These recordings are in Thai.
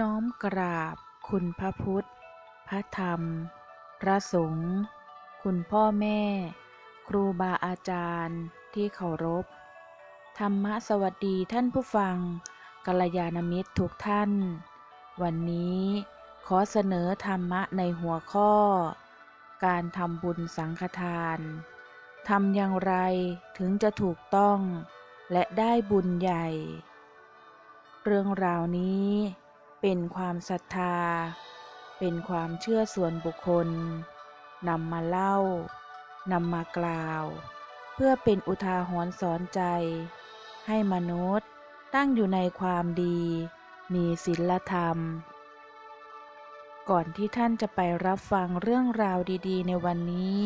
น้อมกราบ คุณพระพุทธ พระธรรม พระสงฆ์คุณพ่อแม่ ครูบาอาจารย์ที่เคารพ ธรรมะสวัสดีท่านผู้ฟังกัลยาณมิตรทุกท่าน วันนี้ขอเสนอธรรมะในหัวข้อ การทำบุญสังฆทานทำอย่างไรถึงจะถูกต้อง และได้บุญใหญ่ เรื่องราวนี้ เป็นความศรัทธา เป็นความเชื่อส่วนบุคคลนำมาเล่านำมากล่าว เพื่อเป็นอุทาหรณ์สอนใจ ให้มนุษย์ตั้งอยู่ในความดี มีศีลธรรม ก่อนที่ท่านจะไปรับฟังเรื่องราวดีๆ ในวันนี้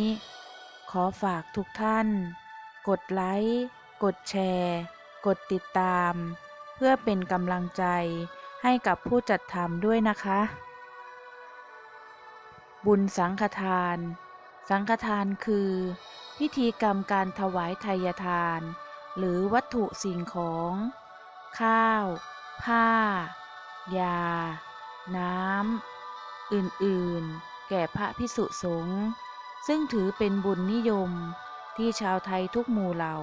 ขอฝากทุกท่าน กดไลค์ กดแชร์ กดติดตาม เพื่อเป็นกำลังใจ ให้กับผู้จัดทำด้วยนะคะ บุญสังฆทาน สังฆทานคือ พิธีกรรมการถวายทายทาน หรือวัตถุสิ่งของ ข้าว ผ้า ยา น้ำ อื่นๆ แก่พระพิสุสงฆ์ซึ่งถือเป็นบุญนิยมที่ชาวไทยทุกหมู่เหล่า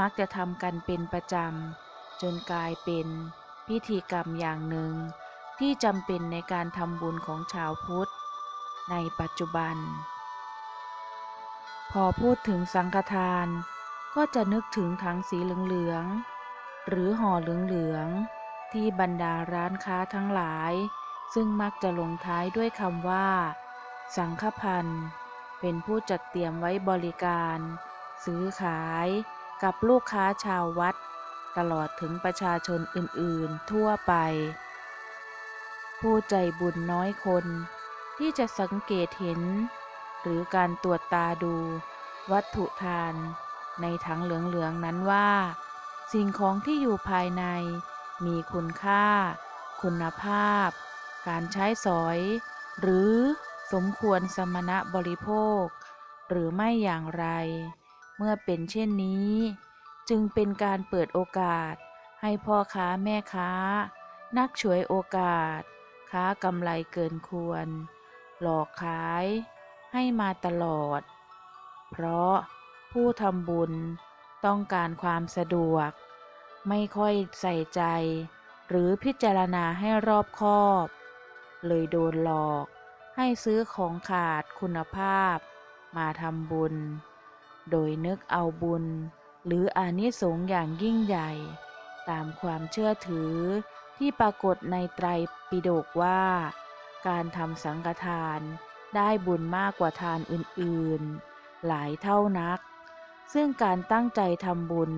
มักจะทำกันเป็นประจำ จนกลายเป็น พิธีกรรมอย่างหนึ่งที่จำเป็นในการทำบุญของชาวพุทธ ในปัจจุบัน พอพูดถึงสังฆทานก็จะนึกถึงถังสีเหลืองๆหรือห่อเหลืองๆที่บรรดาร้านค้าทั้งหลาย ซึ่งมักจะลงท้ายด้วยคำว่า สังฆพันธ์เป็นผู้จัดเตรียมไว้บริการ ซื้อขายกับลูกค้าชาววัด ตลอดถึงประชาชนอื่นๆ ทั่วไป ผู้ใจบุญน้อยคนที่จะสังเกตเห็น หรือการตรวจตาดู วัตถุทาน ในถังเหลืองๆนั้นว่า สิ่งของที่อยู่ภายใน มีคุณค่า คุณภาพ การใช้สอย หรือสมควรสมณะบริโภค หรือไม่อย่างไร เมื่อเป็นเช่นนี้ จึงเป็นการเปิดโอกาส ให้พ่อค้าแม่ค้า นักฉวยโอกาส ค้ากำไรเกินควร หลอกขายให้มาตลอด เพราะผู้ทำบุญต้องการความสะดวก ไม่ค่อยใส่ใจ หรือพิจารณาให้รอบคอบ เลยโดนหลอกให้ซื้อของขาดคุณภาพ มาทำบุญ โดยนึกเอาบุญ หรืออานิสงส์อย่างยิ่งใหญ่ ตามความเชื่อถือที่ปรากฏในไตรปิฎกว่า การทำสังฆทานได้บุญมากกว่าทานอื่นๆ หลายเท่านัก ซึ่งการตั้งใจทำบุญ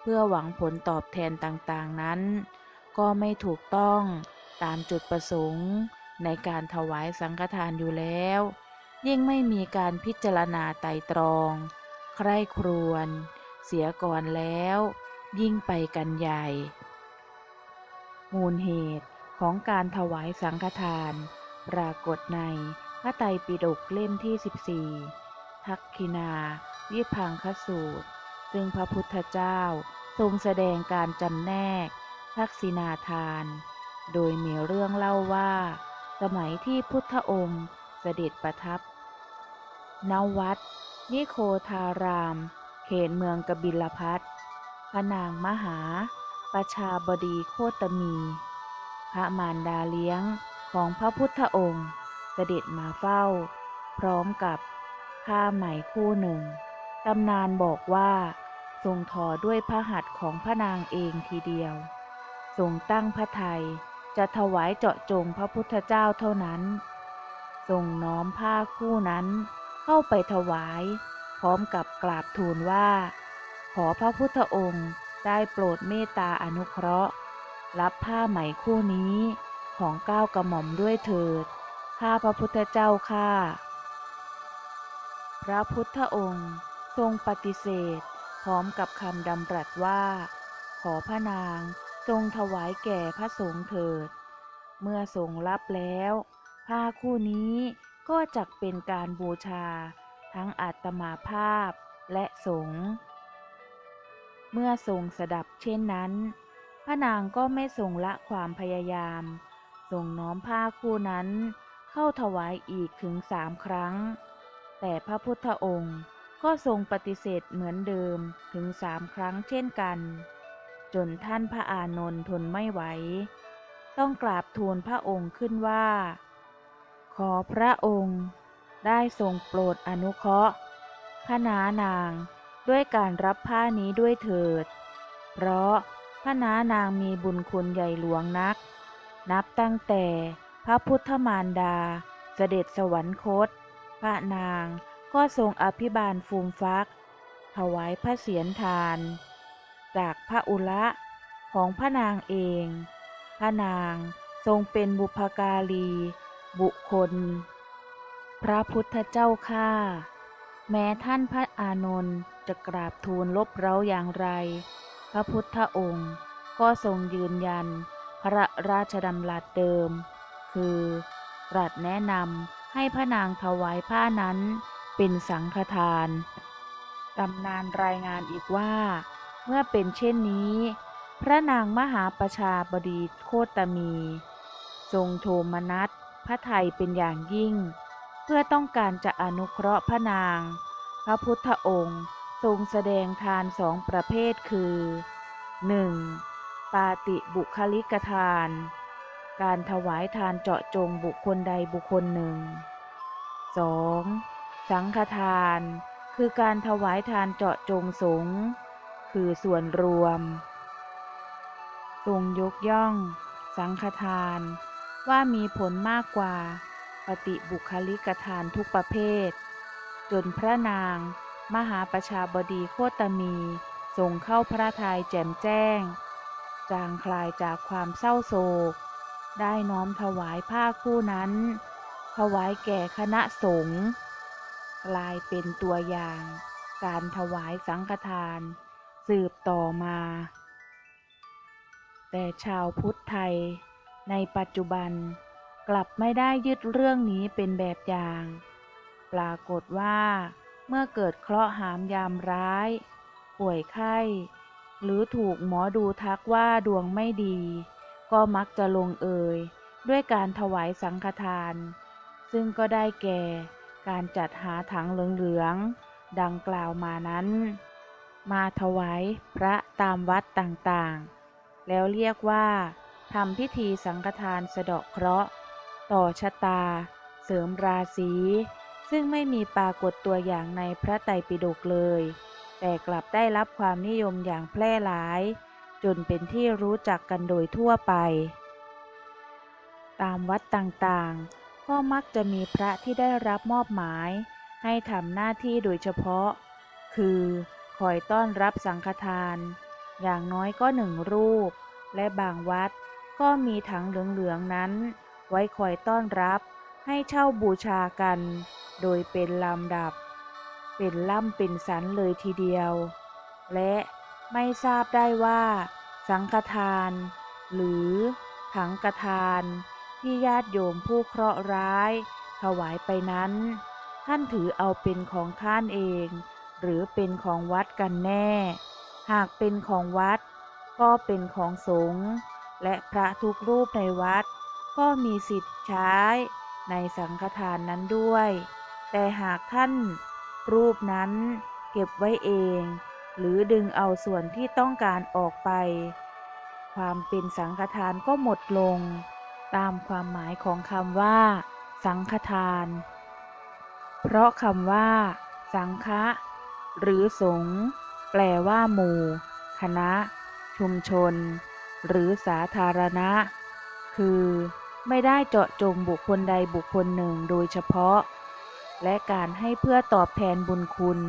เพื่อหวังผลตอบแทนต่างๆนั้น ก็ไม่ถูกต้องตามจุดประสงค์ในการถวายสังฆทานอยู่แล้ว ยิ่งไม่มีการพิจารณาไตรตรอง ใคร่ครวญ เสียก่อนแล้ว ยิ่งไปกันใหญ่ มูลเหตุของการถวายสังฆทาน ปรากฏในพระไตรปิฎกเล่มที่ 14 ทักคินา วิพังคสูตร ซึ่งพระพุทธเจ้าทรงแสดงการจำแนก ทักษินาทาน โดยมีเรื่องเล่าว่า สมัยที่พุทธองค์เสด็จประทับณวัด นิโคทาราม เขตเมืองกบิลพัทพระนางมหา ประชาบดีโคตมี พระมารดาเลี้ยงของพระพุทธองค์ เสด็จมาเฝ้า พร้อมกับผ้าไหมคู่หนึ่ง ตำนานบอกว่า ทรงทอด้วยพระหัตถ์ของพระนางเองทีเดียว ทรงตั้งพระทัยจะถวายเจาะจงพระพุทธเจ้าเท่านั้น ทรงน้อมผ้าคู่นั้นเข้าไปถวาย พร้อมกับกราบทูลว่า ขอพระพุทธองค์ได้โปรดเมตตาอนุเคราะห์ รับผ้าไหมคู่นี้ของก้าวกระหม่อมด้วยเถิด ข้าพระพุทธเจ้าข้าพระพุทธองค์ทรงปฏิเสธ พร้อมกับคำดำรัสว่า ขอพระนางจงถวายแก่พระสงฆ์เถิด เมื่อทรงรับแล้ว ผ้าคู่นี้ก็จักเป็นการบูชา ทั้งอาตมาภาพและสงฆ์เมื่อทรงสดับเช่นนั้น พระนางก็ไม่ทรงละความพยายามขส่งน้อมผ้าคู่นั้นเข้าถวายอีกถึงสามครั้ง แต่พระพุทธองค์ก็ทรงปฏิเสธเหมือนเดิมถึงสามครั้งเช่นกัน จนท่านพระอานนท์ทนไม่ไหว ต้องกราบทูลพระองค์ขึ้นว่า ขอพระองค์ ได้ทรงโปรดอนุเคราะห์พระนานางด้วยการรับผ้านี้ด้วยเถิด เพราะพระนานางมีบุญคุณใหญ่หลวงนัก นับตั้งแต่พระพุทธมารดา เสด็จสวรรคต พระนางก็ทรงอภิบาลฟูมฟัก ถวายพระเศียรทาน จากพระอุระของพระนางเอง พระนางทรงเป็นบุพการี บุคคล ระพุทธเจ้าข้าแม้ท่านพระอานนท์จะกราบทูลลบเร้าอย่างไร พระพุทธองค์ก็ทรงยืนยัน พระราชดำรัสเดิม คือตรัสแนะนำให้พระนางถวายผ้านั้นเป็นสังฆทานตำนานรายงานอีกว่า เมื่อเป็นเช่นนี้ พระนางมหาประชาบดีโคตมี ทรงโทมนัสพระไทยเป็นอย่างยิ่ง เพื่อต้องการจะอนุเคราะห์พระนาง พระพุทธองค์ทรงแสดงทานสองประเภทคือ 1. ปาติบุคลิกทาน การถวายทานเจาะจงบุคคลใดบุคคลหนึ่ง 2. สังฆทาน คือการถวายทานเจาะจงสงฆ์คือส่วนรวม ทรงยกย่อง สังฆทาน ว่ามีผลมากกว่า ปฏิบุคลิกทานทุกประเภท จนพระนาง มหาประชาบดีโคตมีทรงเข้าพระทัยแจ่มแจ้ง จางคลายจากความเศร้าโศก ได้น้อมถวายผ้าคู่นั้น ถวายแก่คณะสงฆ์กลายเป็นตัวอย่าง การถวายสังฆทาน สืบต่อมา แต่ชาวพุทธไทยในปัจจุบัน กลับไม่ได้ยึดเรื่องนี้เป็นแบบอย่าง ปรากฏว่า เมื่อเกิดเคราะห์หามยามร้าย ป่วยไข้ หรือถูกหมอดูทักว่าดวงไม่ดี ก็มักจะลงเอยด้วยการถวายสังฆทาน ซึ่งก็ได้แก่การจัดหาถังเหลืองๆ ดังกล่าวมานั้น มาถวายพระตามวัดต่างๆ แล้วเรียกว่าทำพิธีสังฆทานสะเดาะเคราะห์ ต่อชะตา เสริมราศีซึ่งไม่มีปรากฏตัวอย่างในพระไตรปิฎกเลย แต่กลับได้รับความนิยมอย่างแพร่หลาย จนเป็นที่รู้จักกันโดยทั่วไป ตามวัดต่างๆ ก็มักจะมีพระที่ได้รับมอบหมาย ให้ทำหน้าที่โดยเฉพาะ คือคอยต้อนรับสังฆทาน อย่างน้อยก็หนึ่งรูป และบางวัดก็มีถังเหลืองๆนั้น ไว้คอยต้อนรับให้เช่าบูชากัน โดยเป็นลำดับ เป็นล่ำเป็นสันเลยทีเดียว และไม่ทราบได้ว่า สังฆทาน หรือถังกทาน ที่ญาติโยมผู้เคราะห์ร้าย ถวายไปนั้น ท่านถือเอาเป็นของท่านเอง หรือเป็นของวัดกันแน่ หากเป็นของวัด ก็เป็นของสงฆ์และพระทุกรูปในวัด ก็มีสิทธิ์ใช้ในสังฆทานนั้นด้วย แต่หากท่านรูปนั้นเก็บไว้เอง หรือดึงเอาส่วนที่ต้องการออกไป ความเป็นสังฆทานก็หมดลง ตามความหมายของคำว่า สังฆทาน เพราะคำว่า สังฆะหรือสงฆ์แปลว่าหมู่ คณะ ชุมชน หรือสาธารณะ คือ ไม่ได้เจาะจงบุคคลใดบุคคลหนึ่งโดยเฉพาะ และการให้เพื่อตอบแทนบุญคุณ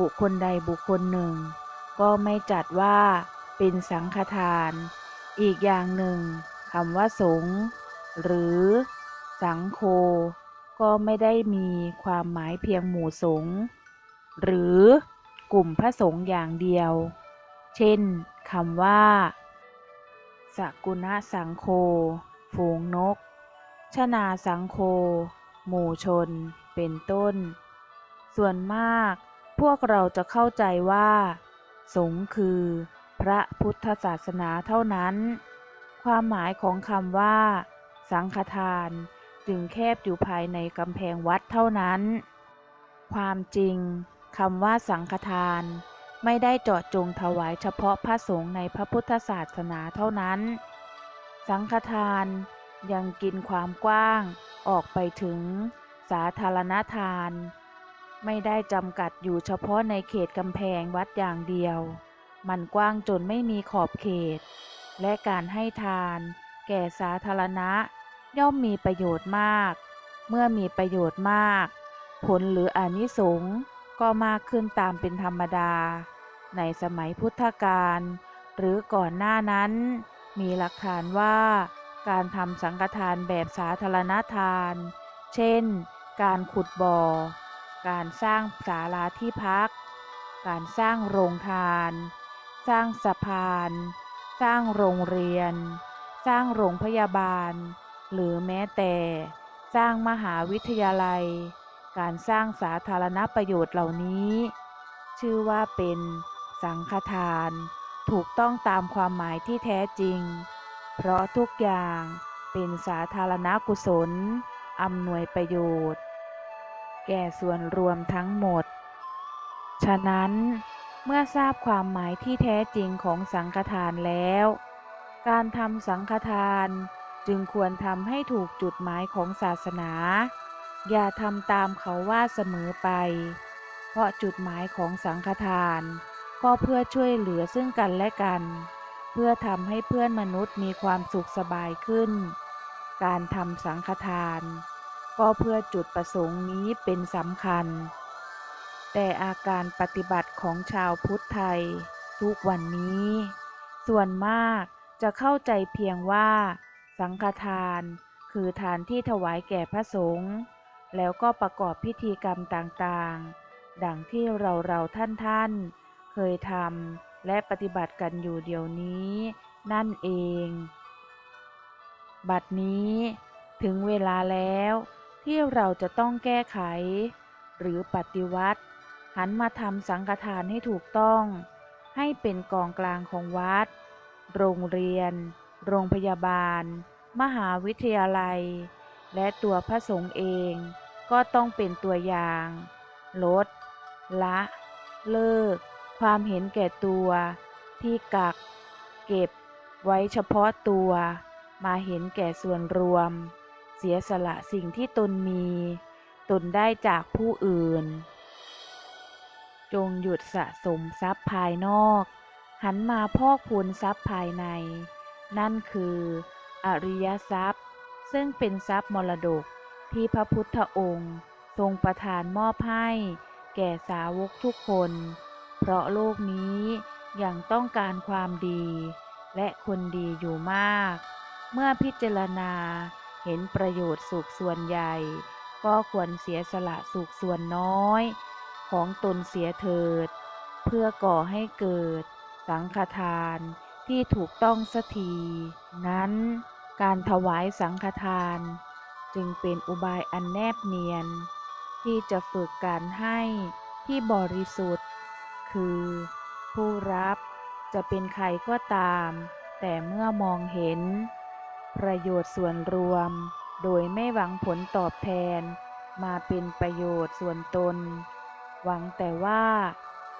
บุคคลใดบุคคลหนึ่ง ก็ไม่จัดว่าเป็นสังฆทาน อีกอย่างหนึ่งคำว่าสงหรือ สังโฆก็ไม่ได้มีความหมายเพียงหมู่สงหรือกลุ่มพระสงฆ์อย่างเดียว เช่นคำว่าสกุณะสังโฆ ฝูงนก ชนาสังโฆหมู่ชน เป็นต้น ส่วนมากพวกเราจะเข้าใจว่า สงฆ์คือ พระพุทธศาสนาเท่านั้น ความหมายของคำว่าสสังฆทานจึงแคบอยู่ภายในกำแพงวัดเท่านั้น ความจริงคำว่าสังฆทาน ไม่ได้เจาะจงถวายเฉพาะพระสงฆ์ในพระพุทธศาสนาเท่านั้น สังฆทานยังกินความกว้างออกไปถึงสาธารณทาน ไม่ได้จำกัดอยู่เฉพาะในเขตกำแพงวัดอย่างเดียว มันกว้างจนไม่มีขอบเขต และการให้ทานแก่สาธารณะ ย่อมมีประโยชน์มาก เมื่อมีประโยชน์มาก ผลหรืออนิสงส์ก็มากขึ้นตามเป็นธรรมดา ในสมัยพุทธกาลหรือก่อนหน้านั้น มีหลักฐานว่าการทำสังฆทานแบบสาธารณทาน เช่น การขุดบ่อ การสร้างศาลาที่พัก การสร้างโรงทาน สร้างสะพาน สร้างโรงเรียน สร้างโรงพยาบาล หรือแม้แต่ สร้างมหาวิทยาลัย การสร้างสาธารณประโยชน์เหล่านี้ ชื่อว่าเป็นสังฆทาน ถูกต้องตามความหมายที่แท้จริง เพราะทุกอย่างเป็นสาธารณกุศลอำนวยประโยชน์ แก่ส่วนรวมทั้งหมด ฉะนั้นเมื่อทราบความหมายที่แท้จริงของสังฆทานแล้ว การทำสังฆทานจึงควรทำให้ถูกจุดหมายของศาสนา อย่าทำตามเขาว่าเสมอไป เพราะจุดหมายของสังฆทาน ก็เพื่อช่วยเหลือซึ่งกันและกัน เพื่อทำให้เพื่อนมนุษย์มีความสุขสบายขึ้น การทำสังฆทาน ก็เพื่อจุดประสงค์นี้เป็นสำคัญ แต่อาการปฏิบัติของชาวพุทธไทย ทุกวันนี้ ส่วนมากจะเข้าใจเพียงว่า สังฆทานคือทานที่ถวายแก่พระสงฆ์แล้วก็ประกอบพิธีกรรมต่างๆ ดังที่เราเราท่านท่านๆ เคยทำและปฏิบัติกันอยู่เดี๋ยวนี้ นั่นเอง บัดนี้ถึงเวลาแล้วที่เราจะต้องแก้ไข หรือปฏิวัติ หันมาทำสังฆทานให้ถูกต้อง ให้เป็นกองกลางของวัด โรงเรียน โรงพยาบาล มหาวิทยาลัย และตัวพระสงฆ์เองก็ต้องเป็นตัวอย่าง ลด ละ เลิก ความเห็นแก่ตัว ที่กัก เก็บ ไว้เฉพาะตัว มาเห็นแก่ส่วนรวม เสียสละสิ่งที่ตนมี ตนได้จากผู้อื่น จงหยุดสะสมทรัพย์ภายนอก หันมาพอกพูนทรัพย์ภายใน นั่นคือ อริยทรัพย์ ซึ่งเป็นทรัพย์มรดกที่พระพุทธองค์ ทรงประทานมอบให้ แก่สาวกทุกคน เพราะโลกนี้ยังต้องการความดี และคนดีอยู่มาก เมื่อพิจารณาเห็นประโยชน์สุขส่วนใหญ่ ก็ควรเสียสละสุขส่วนน้อย ของตนเสียเถิด เพื่อก่อให้เกิด สังฆทานที่ถูกต้องสักที นั้นการถวายสังฆทาน จึงเป็นอุบายอันแนบเนียน ที่จะฝึกการให้ที่บริสุทธิ์ คือ ผู้รับจะเป็นใครก็ตาม แต่เมื่อมองเห็น ประโยชน์ส่วนรวม โดยไม่หวังผลตอบแทน มาเป็นประโยชน์ส่วนตน หวังแต่ว่า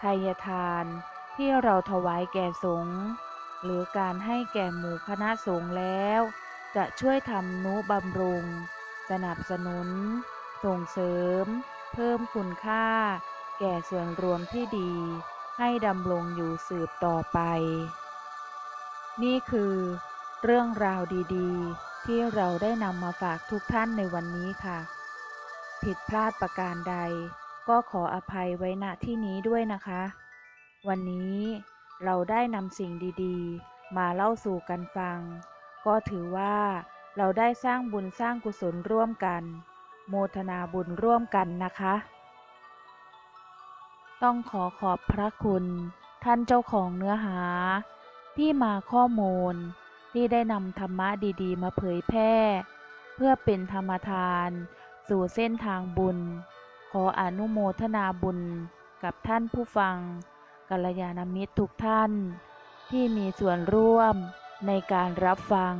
ทายทานที่เราถวายแก่สงฆ์หรือการให้แก่หมู่คณะสงฆ์แล้ว จะช่วยทำนุบำรุง สนับสนุน ส่งเสริม เพิ่มคุณค่า แก่ส่วนรวมที่ดี ให้ดำรงอยู่สืบต่อไป นี่คือ เรื่องราวดีๆ ที่เราได้นำมาฝากทุกท่านในวันนี้ค่ะ ผิดพลาดประการใด ก็ขออภัยไว้ณที่นี้ด้วยนะคะ วันนี้เราได้นำสิ่งดีๆ มาเล่าสู่กันฟัง ก็ถือว่าเราได้สร้างบุญสร้างกุศลร่วมกัน โมทนาบุญร่วมกันนะคะ ต้องขอขอบพระคุณ ท่านเจ้าของเนื้อหา ที่มาข้อมูล ที่ได้นำธรรมะดีๆ มาเผยแพร่ เพื่อเป็นธรรมทาน สู่เส้นทางบุญ ขออนุโมทนาบุญกับท่านผู้ฟังกัลยาณมิตรทุกท่าน ที่มีส่วนร่วมในการรับฟัง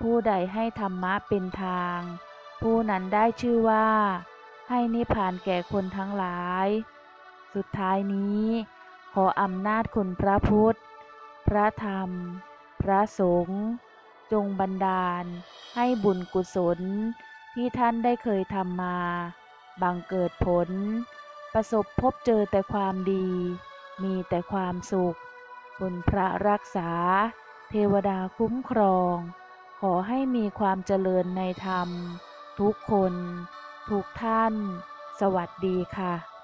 ผู้ใดให้ธรรมะเป็นทาง ผู้นั้นได้ชื่อว่า ให้นิพพานแก่คนทั้งหลาย สุดท้ายนี้ ขออำนาจคุณพระพุทธ พระธรรม พระสงฆ์จงบันดาล ให้บุญกุศลที่ท่านได้เคยทำมา บังเกิดผล ประสบพบเจอแต่ความดี มีแต่ความสุข คุณพระรักษา เทวดาคุ้มครอง ขอให้มีความเจริญในธรรม ทุกคน ทุกท่าน สวัสดีค่ะ